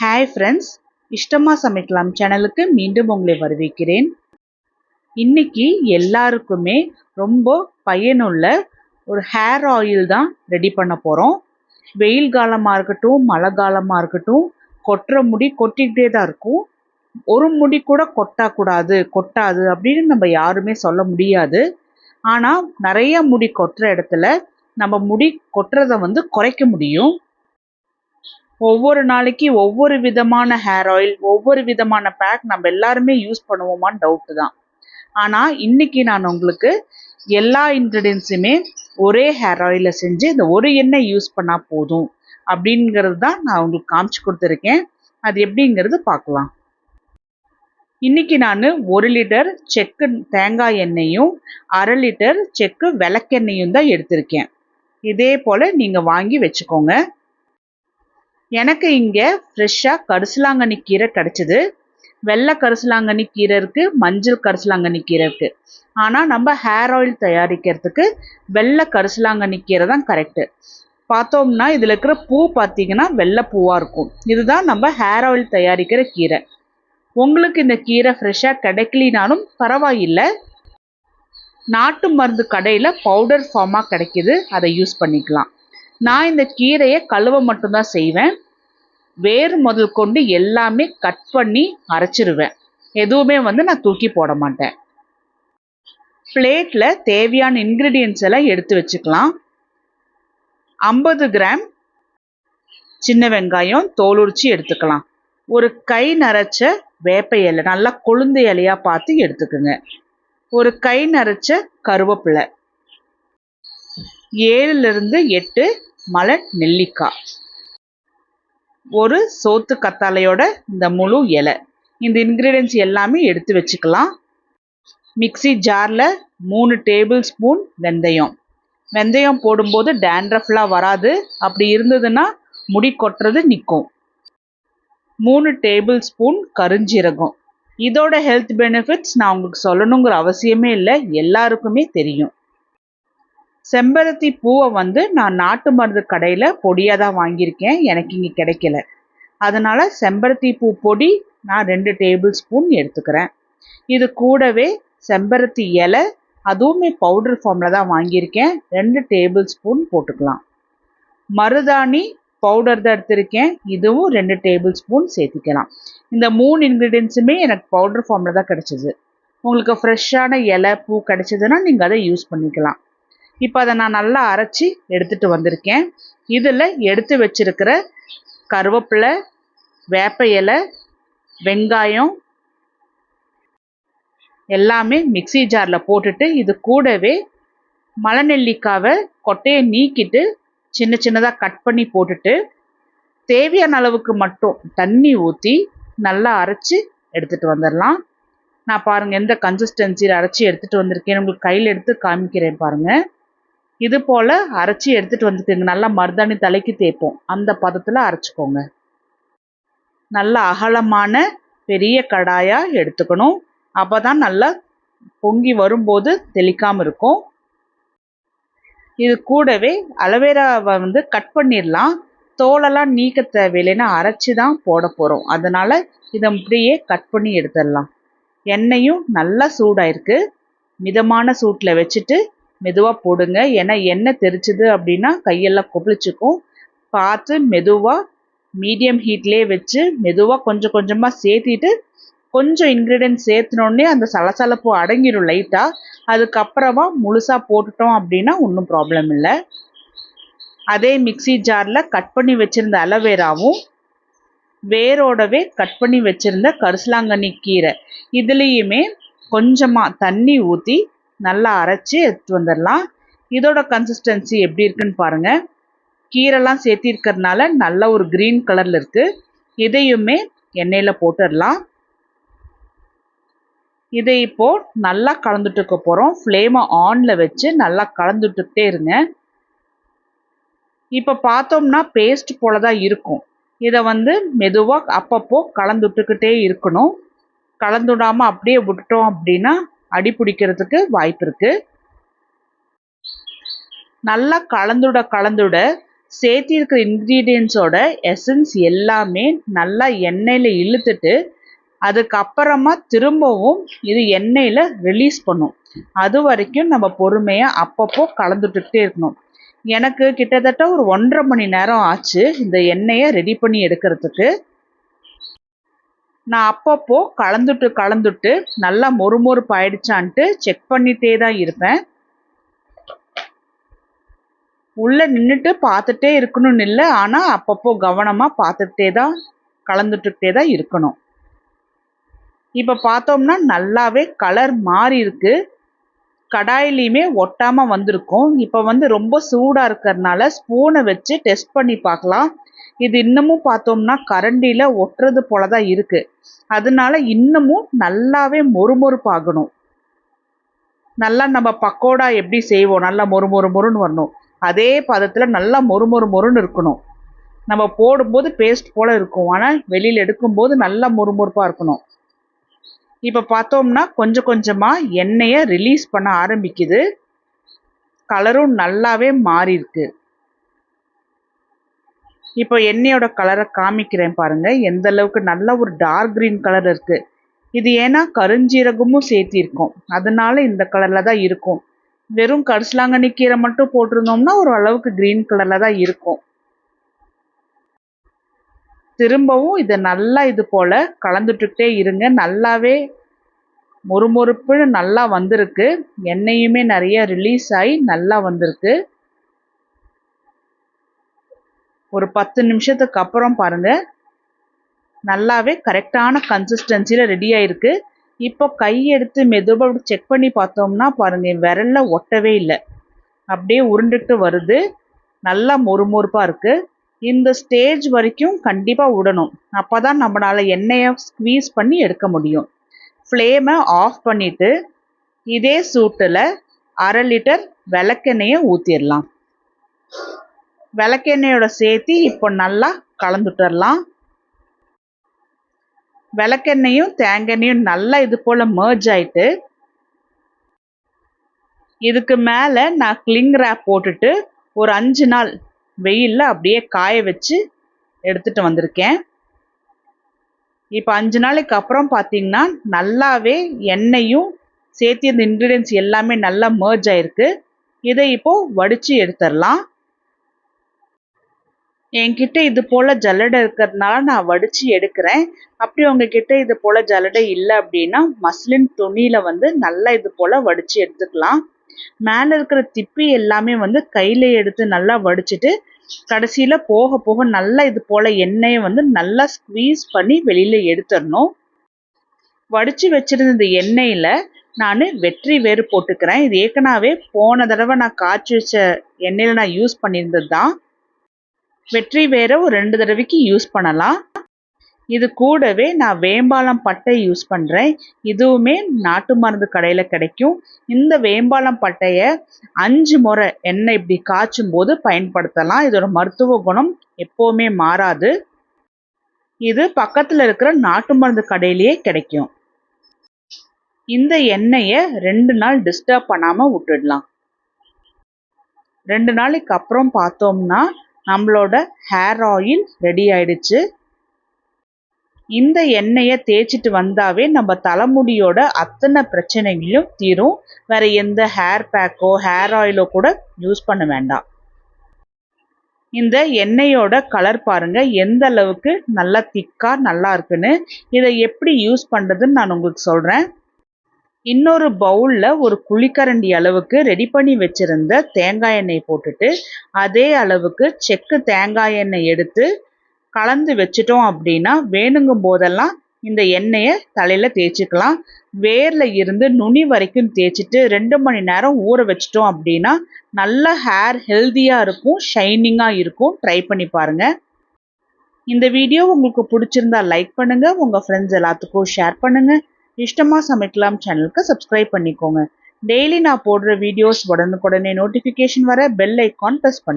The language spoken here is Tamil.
ஹாய் ஃப்ரெண்ட்ஸ் இஷ்டமா சமைக்கலாம் சேனலுக்கு மீண்டும் உங்களை வரவேற்கிறேன். இன்னைக்கு எல்லாருக்குமே ரொம்ப பயனுள்ள ஒரு ஹேர் ஆயில் தான் ரெடி பண்ண போகிறோம் வெயில் காலமாக இருக்கட்டும் மழை காலமாக இருக்கட்டும் கொட்டுற முடி கொட்டிக்கிட்டே தான் இருக்கும். ஒரு முடி கூட கொட்டக்கூடாது கொட்டாது அப்படின்னு நம்ம யாருமே சொல்ல முடியாது. ஆனால் நிறைய முடி கொட்டுற இடத்துல நம்ம முடி கொட்டுறதை வந்து குறைக்க முடியும். ஒவ்வொரு நாளைக்கு ஒவ்வொரு விதமான ஹேர் ஆயில் ஒவ்வொரு விதமான பேக் நம்ம எல்லாருமே யூஸ் பண்ணுவோமான்னு டவுட்டு தான். ஆனால் இன்னைக்கு நான் உங்களுக்கு எல்லா இன்க்ரீடியன்ஸுமே ஒரே ஹேர் ஆயிலில் செஞ்சு இந்த ஒரு எண்ணெய் யூஸ் பண்ணால் போதும் அப்படிங்கிறது தான் நான் உங்களுக்கு காமிச்சு கொடுத்துருக்கேன். அது எப்படிங்கிறது பார்க்கலாம். இன்னைக்கு நான் ஒரு லிட்டர் செக்கு தேங்காய் எண்ணெயும் அரை லிட்டர் செக்கு விளக்கெண்ணெயும் தான் எடுத்திருக்கேன். இதே போல் நீங்கள் வாங்கி வச்சுக்கோங்க. எனக்கு இங்கே ஃப்ரெஷ்ஷாக கரிசலாங்கண்ணி கீரை கிடச்சிது. வெள்ளை கரிசலாங்கண்ணி கீரை இருக்குது மஞ்சள் கரிசலாங்கண்ணி கீரை இருக்குது ஆனால் நம்ம ஹேர் ஆயில் தயாரிக்கிறதுக்கு வெள்ளை கரிசலாங்கண்ணி கீரை தான் கரெக்டு பார்த்தோம்னா இதில் இருக்கிற பூ பார்த்தீங்கன்னா வெள்ளை பூவாக இருக்கும். இதுதான் நம்ம ஹேர் ஆயில் தயாரிக்கிற கீரை. உங்களுக்கு இந்த கீரை ஃப்ரெஷ்ஷாக கிடைக்கலினாலும் பரவாயில்லை. நாட்டு மருந்து கடையில் பவுடர் ஃபார்மாக கிடைக்கிது. அதை யூஸ் பண்ணிக்கலாம். நான் இந்த கீரையை கழுவ மட்டும்தான் செய்வேன். வேர் முதல் கொண்டு எல்லாமே கட் பண்ணி அரைச்சிருவேன். எதுவுமே வந்து நான் தூக்கி போட மாட்டேன். பிளேட்டில் தேவையான இன்க்ரீடியன்ஸ் எல்லாம் எடுத்து வச்சுக்கலாம். ஐம்பது கிராம் சின்ன வெங்காயம் தோலுரிச்சு எடுத்துக்கலாம். ஒரு கை நரைச்ச வேப்ப இலை நல்லா கொழுந்து இலையாக பார்த்து எடுத்துக்கோங்க. ஒரு கை நரைச்ச கருவேப்பிலை. ஏழுலேருந்து எட்டு மலை நெல்லிக்காய் ஒரு சோத்து கத்தாழையோட இந்த முழு இலை. இந்த இன்க்ரீடியன்ஸ் எல்லாமே எடுத்து வச்சுக்கலாம். மிக்சி ஜாரில் மூணு டேபிள் ஸ்பூன் வெந்தயம். வெந்தயம் போடும்போது டேண்ட்ரஃப்லாம் வராது. அப்படி இருந்ததுன்னா முடி கொட்டுறது நிற்கும் மூணு டேபிள் ஸ்பூன் கருஞ்சீரகம். இதோட ஹெல்த் பெனிஃபிட்ஸ் நான் உங்களுக்கு சொல்லணுங்கிற அவசியமே இல்லை. எல்லாருக்குமே தெரியும். செம்பருத்தி பூவை வந்து நான் நாட்டு மருந்து கடையில் பொடியாக தான் வாங்கியிருக்கேன். எனக்கு இங்கே கிடைக்கல. அதனால் செம்பருத்தி பூ பொடி நான் ரெண்டு டேபிள் ஸ்பூன் எடுத்துக்கிறேன். இது கூடவே செம்பருத்தி இலை அதுவுமே பவுடர் ஃபார்மில் தான் வாங்கியிருக்கேன். ரெண்டு டேபிள் ஸ்பூன் போட்டுக்கலாம். மருதாணி பவுடர் தான் எடுத்திருக்கேன். இதுவும் ரெண்டு டேபிள் ஸ்பூன் சேர்த்திக்கலாம். இந்த மூணு இன்க்ரீடியன்ஸுமே எனக்கு பவுடர் ஃபார்மில் தான் கிடச்சிது. உங்களுக்கு ஃப்ரெஷ்ஷான இலை பூ கிடச்சிதுன்னா நீங்கள் அதை யூஸ் பண்ணிக்கலாம். இப்போ அதை நான் நல்லா அரைச்சி எடுத்துகிட்டு வந்திருக்கேன். இதில் எடுத்து வச்சிருக்கிற கருவேப்பிலை வேப்ப இலை வெங்காயம் எல்லாமே மிக்சி ஜாரில் போட்டுட்டு இது கூடவே மலநெல்லிக்காவை கொட்டையை நீக்கிட்டு சின்ன சின்னதாக கட் பண்ணி போட்டுட்டு தேவையான அளவுக்கு மட்டும் தண்ணி ஊற்றி நல்லா அரைச்சி எடுத்துகிட்டு வந்துடலாம் நான் பாருங்கள் எந்த கன்சிஸ்டன்சியில் அரைச்சி எடுத்துகிட்டு வந்திருக்கேன் உங்களுக்கு கையில் எடுத்து காமிக்கிறேன் பாருங்கள் இது போல் அரைச்சி எடுத்துகிட்டு வந்துக்கோங்க. நல்லா மருதாணி தலைக்கு தேய்ப்போம். அந்த பதத்தில் அரைச்சிக்கோங்க. நல்லா அகலமான பெரிய கடாயாக எடுத்துக்கணும். அப்போ தான் நல்லா பொங்கி வரும்போது தெளிக்காமல் இருக்கும். இது கூடவே அலவேராவை வந்து கட் பண்ணிடலாம். தோலெல்லாம் நீக்க தேவையில்லைன்னா அரைச்சி தான் போட போகிறோம் அதனால் இதை அப்படியே கட் பண்ணி எடுத்துடலாம். எண்ணெயும் நல்லா சூடாயிருக்கு. மிதமான சூட்டில் வச்சுட்டு மெதுவாக போடுங்க. ஏன்னா எண்ணெய் தெரிச்சுது அப்படின்னா கையெல்லாம் கொப்பளிச்சுக்கும். பார்த்து மெதுவாக மீடியம் ஹீட்லேயே வச்சு மெதுவாக கொஞ்சம் கொஞ்சமாக சேர்த்திட்டு கொஞ்சம் இன்க்ரீடியன்ட் சேர்த்தினோடனே அந்த சலசலப்பு அடங்கிடும் லைட்டாக அதுக்கப்புறமா முழுசாக போட்டுட்டோம் அப்படின்னா ஒன்றும் ப்ராப்ளம் இல்லை. அதே மிக்சி ஜாரில் கட் பண்ணி வச்சுருந்த அலவேராவும் வேரோடவே கட் பண்ணி வச்சுருந்த கரிசலாங்கண்ணி கீரை. இதுலேயுமே கொஞ்சமாக தண்ணி ஊற்றி நல்லா அரைச்சி எடுத்து வந்துடலாம். இதோட கன்சிஸ்டன்சி எப்படி இருக்குன்னு பாருங்கள் கீரைலாம் சேர்த்திருக்கிறதுனால நல்ல ஒரு க்ரீன் கலரில் இருக்குது இதையுமே எண்ணெயில் போட்டுடலாம். இதை இப்போது நல்லா கலந்துட்டுக்க போகிறோம் ஃப்ளேமை ஆனில் வச்சு நல்லா கலந்துட்டுக்கிட்டே இருங்க. இப்போ பார்த்தோம்னா பேஸ்ட் போல தான் இருக்கும். இதை வந்து மெதுவாக அப்பப்போ கலந்துட்டுக்கிட்டே இருக்கணும். கலந்துடாமல் அப்படியே விட்டுட்டோம் அப்படின்னா அடி பிடிக்கிறதுக்கு வாய்ப்பு இருக்கு. நல்லா கலந்துட கலந்துட சேர்த்திருக்கிற இன்க்ரீடியன்ஸோட எசன்ஸ் எல்லாமே நல்லா எண்ணெயில் இழுத்துட்டு அதுக்கப்புறமா திரும்பவும் இது எண்ணெயில் ரிலீஸ் பண்ணும். அது வரைக்கும் நம்ம பொறுமையாக அப்பப்போ கலந்துட்டுக்கிட்டே இருக்கணும். எனக்கு கிட்டத்தட்ட ஒரு ஒன்றரை மணி நேரம் ஆச்சு இந்த எண்ணெயை ரெடி பண்ணி எடுக்கிறதுக்கு. நான் அப்பப்போ கலந்துட்டு கலந்துட்டு நல்லா மொறுமொறுப்பு ஆயிடுச்சான்ட்டு செக் பண்ணிட்டே தான் இருப்பேன். உள்ள நின்றுட்டு பார்த்துட்டே இருக்கணும்னு இல்லை ஆனால் அப்பப்போ கவனமாக பார்த்துட்டே தான் கலந்துட்டுக்கிட்டே தான் இருக்கணும். இப்போ பார்த்தோம்னா நல்லாவே கலர் மாறி இருக்கு. கடாயிலையுமே ஒட்டாமல் வந்திருக்கும். இப்போ வந்து ரொம்ப சூடாக இருக்கிறதுனால ஸ்பூனை வச்சு டெஸ்ட் பண்ணி பார்க்கலாம். இது இன்னமும் பார்த்தோம்னா கரண்டியில் ஒட்டுறது போல தான் இருக்குது அதனால இன்னமும் நல்லாவே மொறுமொறுப்பாகணும். நல்லா நம்ம பக்கோடா எப்படி செய்வோம்? நல்லா மொறு மொறு மொறுன்னு வரணும். அதே பதத்தில் நல்லா மொறு மொறு மொறுன்னு இருக்கணும். நம்ம போடும்போது பேஸ்ட் போல் இருக்கும். ஆனால் வெளியில் எடுக்கும்போது நல்லா மொறுமொறுப்பாக இருக்கணும். இப்போ பார்த்தோம்னா கொஞ்சம் கொஞ்சமாக எண்ணெயை ரிலீஸ் பண்ண ஆரம்பிக்குது. கலரும் நல்லாவே மாறி இருக்குது இப்போ எண்ணெயோட கலரை காமிக்கிறேன் பாருங்க. எந்த அளவுக்கு நல்ல ஒரு டார்க் க்ரீன் கலர் இருக்கு. இது ஏன்னா கருஞ்சீரகமும் சேர்த்திருக்கோம். அதனால இந்த கலர்ல தான் இருக்கும். வெறும் கரிசலாங்கண்ணி கீரை மட்டும் போட்டிருந்தோம்னா ஒரு அளவுக்கு க்ரீன் கலர்ல தான் இருக்கும். திரும்பவும் இதை நல்லா இது போல கலந்துட்டுக்கிட்டே இருங்க. நல்லாவே மொறுமொறுப்புன்னு நல்லா வந்திருக்கு. எண்ணெயுமே நிறைய ரிலீஸ் ஆகி நல்லா வந்திருக்கு. ஒரு பத்து நிமிஷத்துக்கு அப்புறம் பாருங்கள் நல்லாவே கரெக்டான கன்சிஸ்டன்சியில் ரெடி ஆகிருக்கு இப்போ கை எடுத்து மெதுவாக செக் பண்ணி பார்த்தோம்னா பாருங்கள் விரல்ல ஒட்டவே இல்லை. அப்படியே உருண்டுட்டு வருது. நல்லா மொறுமொறுப்பாக இருக்குது இந்த ஸ்டேஜ் வரைக்கும் கண்டிப்பாக விடணும். அப்போ தான் நம்மளால் எண்ணெயை ஸ்க்வீஸ் பண்ணி எடுக்க முடியும். ஃப்ளேமை ஆஃப் பண்ணிவிட்டு இதே சூட்டில் அரை லிட்டர் விளக்கெண்ணெயை ஊற்றிடலாம் விளக்கெண்ணெயோட சேர்த்து இப்போ நல்லா கலந்துட்டுடலாம் விளக்கெண்ணையும் தேங்காய்னையும் நல்லா இது போல் மர்ஜ் ஆயிட்டு இதுக்கு மேலே நான் கிளிங் ரேப் போட்டுட்டு ஒரு அஞ்சு நாள் வெயிலில் அப்படியே காய வச்சு எடுத்துகிட்டு வந்திருக்கேன். இப்போ அஞ்சு நாளைக்கு அப்புறம் பார்த்தீங்கன்னா நல்லாவே எண்ணெயும் சேர்த்து இந்த இன்க்ரீடியன்ஸ் எல்லாமே நல்லா மர்ஜ் ஆயிருக்கு. இதை இப்போது வடித்து எடுத்துடலாம் என்கிட்ட இது போல் ஜல்லடை இருக்கிறதுனால நான் வடித்து எடுக்கிறேன். அப்படி உங்ககிட்ட இது போல் ஜல்லடை இல்லை அப்படின்னா மஸ்லின் துணியில் வந்து நல்லா இது போல் வடித்து எடுத்துக்கலாம். மேலே இருக்கிற திப்பி எல்லாமே வந்து கையில் எடுத்து நல்லா வடிச்சிட்டு கடைசியில் போக போக நல்லா இது போல் எண்ணெயை வந்து நல்லா ஸ்க்வீஸ் பண்ணி வெளியில் எடுத்துடணும். வடித்து வச்சுருந்த இந்த எண்ணெயில் நான் வெற்றி வேறு போட்டுக்கிறேன். இது ஏற்கனவே போன தடவை நான் காய்ச்சி வச்ச எண்ணெயில் நான் யூஸ் பண்ணியிருந்தது தான். வெற்றி வேற ஒரு ரெண்டு தடவைக்கு யூஸ் பண்ணலாம். இது கூடவே நான் வேம்பாலம் பட்டை யூஸ் பண்ணுறேன் இதுவுமே நாட்டு மருந்து கடையில் கிடைக்கும். இந்த வேம்பாலம் பட்டையை அஞ்சு முறை எண்ணெய் இப்படி காய்ச்சும் போது பயன்படுத்தலாம். இதோட மருத்துவ குணம் எப்போவுமே மாறாது. இது பக்கத்தில் இருக்கிற நாட்டு மருந்து கடையிலேயே கிடைக்கும். இந்த எண்ணெயை ரெண்டு நாள் டிஸ்டர்ப் பண்ணாமல் விட்டுடலாம். ரெண்டு நாளைக்கு அப்புறம் பார்த்தோம்னா நம்மளோட ஹேர் ஆயில் ரெடி ஆயிடுச்சு. இந்த எண்ணெயை தேய்ச்சிட்டு வந்தாவே நம்ம தலைமுடியோட அத்தனை பிரச்சனைகளையும் தீரும். வேற எந்த ஹேர் பேக்கோ ஹேர் ஆயிலோ கூட யூஸ் பண்ண வேண்டாம். இந்த எண்ணெயோட கலர் பாருங்க எந்த அளவுக்கு நல்லா திக்கா நல்லா இருக்குன்னு. இதை எப்படி யூஸ் பண்ணுறதுன்னு நான் உங்களுக்கு சொல்கிறேன் இன்னொரு பவுலில் ஒரு குழிக்கரண்டி அளவுக்கு ரெடி பண்ணி வச்சுருந்த தேங்காய் எண்ணெய் போட்டுட்டு அதே அளவுக்கு செக்கு தேங்காய் எண்ணெய் எடுத்து கலந்து வச்சிட்டோம் அப்படின்னா வேணுங்கும் போதெல்லாம் இந்த எண்ணெயை தலையில் தேய்ச்சிக்கலாம். வேரில் இருந்து நுனி வரைக்கும் தேய்ச்சிட்டு ரெண்டு மணி நேரம் ஊற வச்சிட்டோம் அப்படின்னா நல்ல ஹேர் ஹெல்த்தியாக இருக்கும் ஷைனிங்காக இருக்கும். ட்ரை பண்ணி பாருங்கள் இந்த வீடியோ உங்களுக்கு பிடிச்சிருந்தா லைக் பண்ணுங்கள் உங்கள் ஃப்ரெண்ட்ஸ் எல்லாத்துக்கும் ஷேர் பண்ணுங்கள் இஷ்டமாக சமைக்கலாம் சேனலுக்கு சப்ஸ்கிரைப் பண்ணிக்கோங்க. டெய்லி நான் போடுற வீடியோஸ் உடனுக்குடனே நோட்டிஃபிகேஷன் வர பெல் ஐக்கான் ப்ரெஸ் பண்ணி